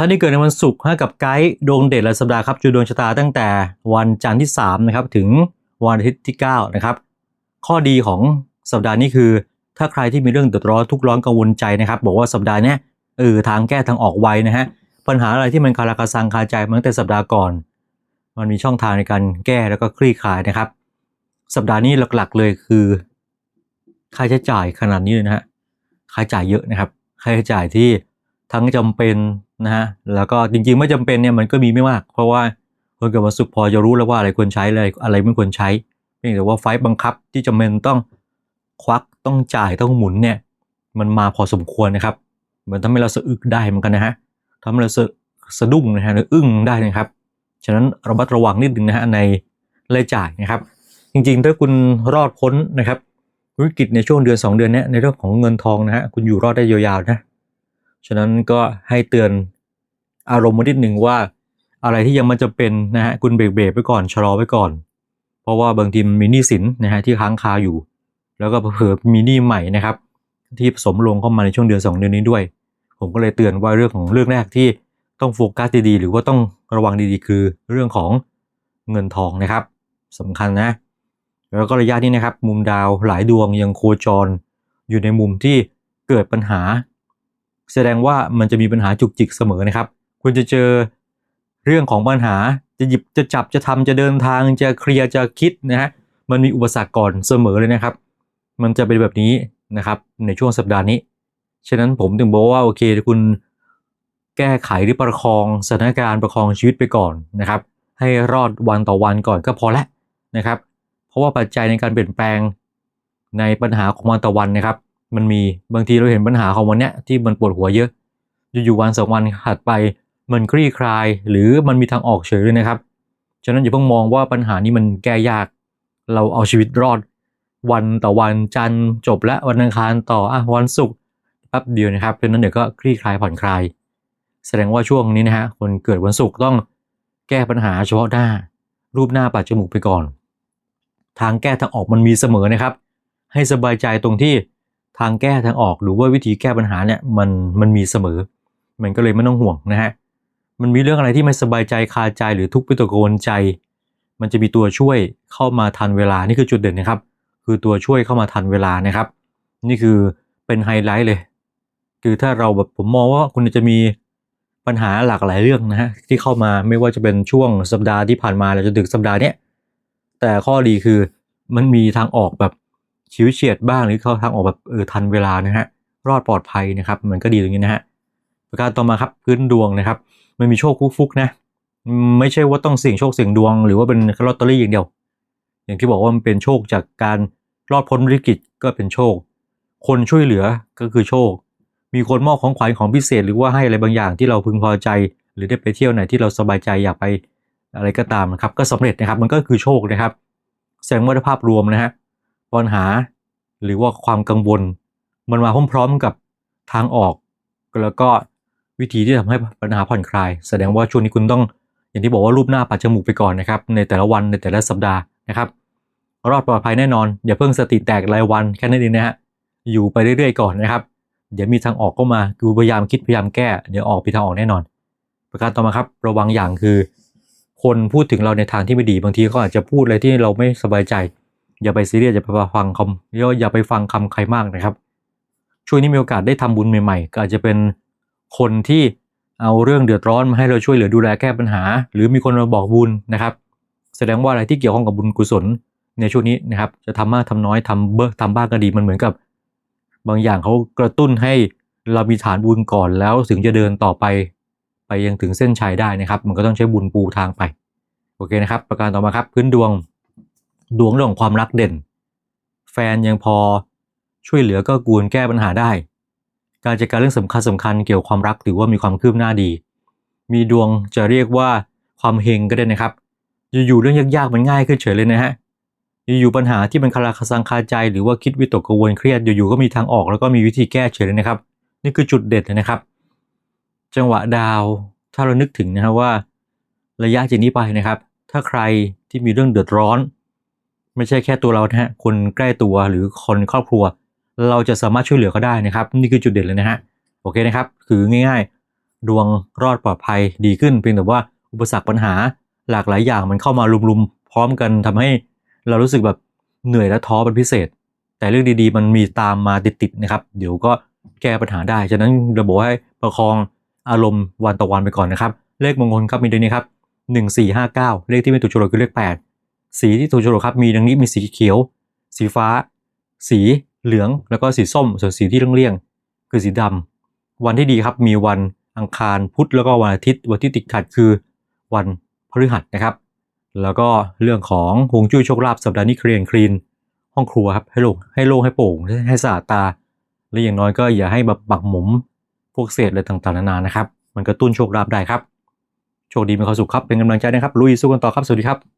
ท่านที่เกิดในวันศุกร์ให้กับไกด์ดวงเด่นรายสัปดาห์ครับจูดวงชะตาตั้งแต่วันจันทร์ที่3นะครับถึงวันอาทิตย์ที่9นะครับข้อดีของสัปดาห์นี้คือ ถ้าใครที่มีเรื่องเดือดร้อนทุกข์ร้อนกังวลใจนะครับบอกว่าสัปดาห์นี้เออทางแก้ทางออกไวนะฮะปัญหาอะไรที่มันคาราคาซังคาใจมาตั้งแต่สัปดาห์ก่อน มันมีช่องทางในการแก้แล้วก็คลี่คลายนะครับ สัปดาห์นี้หลักๆเลยคือ ค่าใช้จ่ายขนาดนี้เลยนะฮะค่าใช้จ่ายเยอะนะครับ ค่าใช้จ่ายที่ทั้งจำเป็น นะฮะแล้วก็จริงๆไม่จำเป็นเนี่ยมันก็มีไม่มาก เพราะว่าคนเกิดวันศุกร์พอจะรู้แล้วว่าอะไรควรใช้อะไรอะไรไม่ควรใช้เพียงแต่ว่าไฟล์บังคับที่จำเป็นต้องควักต้องจ่ายต้องหมุนเนี่ยมันมาพอสมควรนะครับมือนทำให้เราสะอึกได้เหมือนกันนะฮะทำให้เราสะสะดุ้งนะฮะหรืออึ้งได้นะครับ ฉะนั้นระมัดระวังนิดนึงนะฮะในรายจ่ายนะครับ จริงๆ ถ้าคุณรอดพ้นนะครับวิกฤตในช่วงเดือน 2 เดือนนี้ในเรื่องของเงินทองนะฮะคุณอยู่รอดได้ยาวๆนะ ฉะนั้นก็ให้เตือน อารมณ์มานิดหนึ่งว่า อะไรที่ยังมันจะเป็นนะฮะคุณเบรกเบรกๆไปก่อนชะลอไว้ก่อน เพราะว่าบางทีมันมีหนี้สินนะฮะที่ค้างคาอยู่ แล้วก็เผื่อมีหนี้ใหม่นะครับ ที่ผสมลงเข้ามาในช่วงเดือน 2 เดือนนี้ด้วย ผมก็เลยเตือนว่าเรื่องของเรื่องแรกที่ต้องโฟกัสดีๆหรือว่าต้องระวังดีๆ คือเรื่องของเงินทองนะครับสำคัญนะ แล้วก็ระยะนี้นะครับ มุมดาวหลายดวงยังโคจร อยู่ในมุมที่เกิดปัญหา แสดงว่ามันจะมีปัญหาจุกจิกเสมอนะครับ คุณจะเจอเรื่องของปัญหาจะหยิบจะจับจะทำจะเดินทางจะเคลียร์จะคิดนะฮะมันมีอุปสรรคก่อนเสมอเลยนะครับ มันจะเป็นแบบนี้นะครับในช่วงสัปดาห์นี้ ฉะนั้นผมถึงบอกว่าโอเคคุณแก้ไขหรือประคองสถานการณ์ประคองชีวิตไปก่อนนะครับ ให้รอดวันต่อวันก่อนก็พอแล้วนะครับ เพราะว่าปัจจัยในการเปลี่ยนแปลงในปัญหาของวันต่อวันนะครับ มันมีบางทีเราเห็นปัญหาของวันเนี้ยที่มันปวดหัวเยอะ อยู่ๆวันสองวันถัดไป มันคลี่คลาย หรือมันมีทางออกเฉยเลยนะครับ ฉะนั้นอย่าเพิ่งมองว่าปัญหานี้มันแก้ยาก เราเอาชีวิตรอด วันต่อวันจันทร์จบและวันอังคารต่ออะวันศุกร์แป๊บเดียวนะครับเพราะฉะนั้นเดี๋ยวก็คลี่คลายผ่อนคลาย แสดงว่าช่วงนี้นะฮะคนเกิดวันศุกร์ต้องแก้ปัญหาเฉพาะหน้า รูปหน้าปัดจมูกไปก่อน ทางแก้ทางออกมันมีเสมอนะครับ ให้สบายใจตรงที่ทางแก้ทางออกหรือว่าวิธีแก้ปัญหาเนี่ยมันมันมีเสมอ มันก็เลยไม่ต้องห่วงนะฮะ มันมีเรื่องอะไรที่ไม่สบายใจคาใจหรือทุกข์ไปตะโกนใจ มันจะมีตัวช่วยเข้ามาทันเวลานี่คือจุดเด่นนะครับ คือตัวช่วยเข้ามาทันเวลานะครับ นี่คือเป็นไฮไลท์เลย คือถ้าเราแบบผมมองว่าคุณจะมีปัญหาหลากหลายเรื่องนะฮะที่เข้ามาไม่ว่าจะเป็นช่วงสัปดาห์ที่ผ่านมาหรือจนถึงสัปดาห์เนี้ยแต่ข้อดีคือมันมีทางออกแบบชิวเฉียดบ้างหรือเข้าทางออกแบบเออทันเวลานะฮะรอดปลอดภัยนะครับ มันก็ดีตรงนี้นะฮะประการต่อมาครับพื้นดวงนะครับ มันมีโชคฟุกๆนะ ไม่ใช่ว่าต้องเสี่ยงโชคเสี่ยงดวง หรือว่าเป็นลอตเตอรี่อย่างเดียว อย่างที่บอกว่ามันเป็นโชคจากการรอดพ้นวิกฤตก็เป็นโชค คนช่วยเหลือก็คือโชค มีคนมอบของขวัญของพิเศษ หรือว่าให้อะไรบางอย่างที่เราพึงพอใจ หรือได้ไปเที่ยวไหนที่เราสบายใจอยากไปอะไรก็ตามนะครับ ก็สำเร็จนะครับมันก็คือโชคนะครับ แสดงว่าภาพรวมนะฮะปัญหาหรือว่าความกังวล มันมาพร้อมๆกับทางออก แล้วก็ วิธีที่ทำให้ปัญหาผ่อนคลาย แสดงว่าช่วงนี้คุณต้อง อย่างที่บอกว่ารูปหน้าปัดจมูกไปก่อนนะครับ ในแต่ละวันในแต่ละสัปดาห์นะครับรอดปลอดภัยแน่นอน อย่าเพิ่งสติแตกรายวันแค่นั้นเองนะฮะอยู่ไปเรื่อยๆก่อนนะครับ เดี๋ยวมีทางออกก็มาคือพยายามคิดพยายามแก้เดี๋ยวออกมีทางออกแน่นอน ประการต่อมาครับ ระวังอย่างคือ คนพูดถึงเราในทางที่ไม่ดีบางทีเขาอาจจะพูดอะไรที่เราไม่สบายใจ อย่าไปซีเรียสอย่าไปฟังคำอย่าไปฟังคำใครมากนะครับ ช่วงนี้มีโอกาสได้ทำบุญใหม่ ๆ ก็อาจจะเป็น คนที่เอาเรื่องเดือดร้อนมาให้เราช่วยเหลือดูแลแก้ปัญหา หรือมีคนมาบอกบุญนะครับ แสดงว่าอะไรที่เกี่ยวข้องกับบุญกุศลในช่วงนี้นะครับ จะทำมากทำน้อยทำเบิกทำบ้างก็ดีมันเหมือนกับ บางอย่างเขากระตุ้นให้เรามีฐานบุญก่อนแล้วถึงจะเดินต่อไป ไปยังถึงเส้นชัยได้นะครับ มันก็ต้องใช้บุญปูทางไปโอเคนะครับ ประการต่อมาครับพื้นดวงดวงเรื่องของความรักเด่น แฟนยังพอช่วยเหลือก็กูลแก้ปัญหาได้ การจัดการเรื่องสำคัญสำคัญเกี่ยวกับความรักถือว่ามีความคืบหน้าดี มีดวงจะเรียกว่าความเฮงก็ได้นะครับ อยู่ๆเรื่องยากๆมันง่ายขึ้นเฉยเลยนะฮะอยู่ๆปัญหาที่มันคาราคาซังคาใจ หรือว่าคิดวิตกกังวลเครียดอยู่ๆก็มีทางออกแล้วก็มีวิธีแก้เฉยเลยนะครับ นี่คือจุดเด็ดเลยนะครับ จังหวะดาวถ้าเรานึกถึงนะครับว่า ระยะจากนี้ไปนะครับ ถ้าใครที่มีเรื่องเดือดร้อน ไม่ใช่แค่ตัวเรานะฮะคนใกล้ตัวหรือคนครอบครัว เราจะสามารถช่วยเหลือเขาได้นะครับ นี่คือจุดเด่นเลยนะฮะโอเคนะครับ คือง่าย ๆ ดวงรอดปลอดภัยดีขึ้น เพียงแต่ว่าอุปสรรคปัญหาหลากหลายอย่างมันเข้ามารุมๆพร้อมกันทำให้เรารู้สึกแบบเหนื่อยและท้อเป็นพิเศษ แต่เรื่องดีๆ มันมีตามมาติดๆนะครับ เดี๋ยวก็แก้ปัญหาได้ ฉะนั้นเราบอกให้ประคองอารมณ์วันต่อวันไปก่อนนะครับ เลขมงคลครับมีดังนี้ครับหนึ่งสี่ห้าเก้าเลขที่ไม่ถูกโฉลกคือเลขแปดสีที่ถูกโฉลกครับมีดังนี้มีสีเขียว สีฟ้า สี เหลืองแล้วก็สีส้ม ส่วนสีที่เลี่ยงๆคือสีดำวันที่ดีครับมีวันอังคารพุธแล้วก็วันอาทิตย์วันที่ติดขัดคือวันพฤหัสนะครับ แล้วก็เรื่องของฮวงจุ้ยโชคลาภสัปดาห์นี้เคลียร์คลีน ห้องครัวครับให้โล่งให้โล่งให้โปร่งให้สะอาดตา และอย่างน้อยก็อย่าให้แบบบักหมมพวกเศษอะไรต่างๆนานานะครับ มันกระตุ้นโชคลาภได้ครับ โชคดีมีความสุขครับเป็นกำลังใจนะครับลุยสู้กันต่อครับสวัสดีครับ